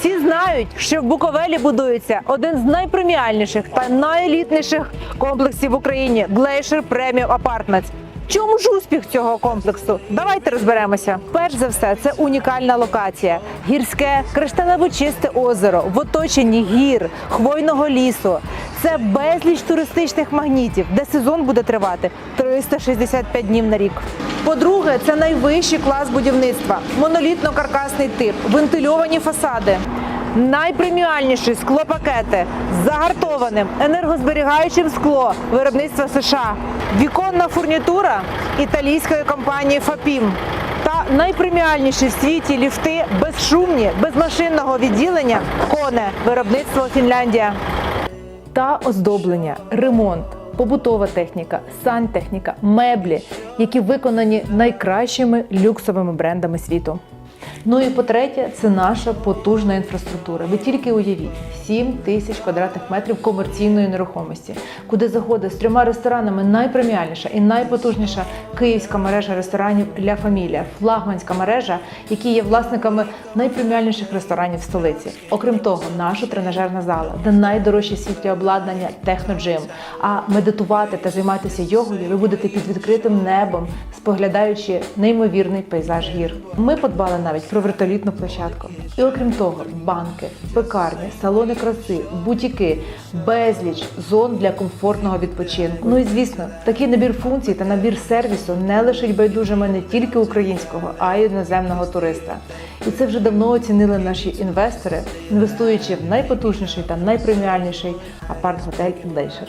Всі знають, що в Буковелі будується один з найпреміальніших та найелітніших комплексів в Україні Glacier Premium Apartments. Чому ж успіх цього комплексу? Давайте розберемося. Перш за все, це унікальна локація: гірське, кришталево чисте озеро в оточенні гір, хвойного лісу. Це безліч туристичних магнітів, де сезон буде тривати 365 днів на рік. По-друге, це найвищий клас будівництва, монолітно-каркасний тип, вентильовані фасади. Найпреміальніші склопакети з загартованим енергозберігаючим скло виробництва США, віконна фурнітура італійської компанії Фапім та найпреміальніші в світі ліфти безшумні, без машинного відділення коне виробництво Фінляндія та оздоблення, ремонт, побутова техніка, сантехніка, меблі, які виконані найкращими люксовими брендами світу. Ну і по-третє, це наша потужна інфраструктура. Ви тільки уявіть 7 тисяч квадратних метрів комерційної нерухомості, куди заходить з трьома ресторанами найпреміальніша і найпотужніша київська мережа ресторанів Ля Фамілія, флагманська мережа, які є власниками найпреміальніших ресторанів в столиці. Окрім того, наша тренажерна зала, де найдорожчі світлі обладнання техноджим. А медитувати та займатися йогою ви будете під відкритим небом, споглядаючи неймовірний пейзаж гір. Ми подбали навіть про вертолітну площадку. І окрім того, банки, пекарні, салони краси, бутіки, безліч зон для комфортного відпочинку. Ну і звісно, такий набір функцій та набір сервісу не лишить байдужими не тільки українського, а й іноземного туриста. І це вже давно оцінили наші інвестори, інвестуючи в найпотужніший та найпреміальніший апарт-готель Glacier.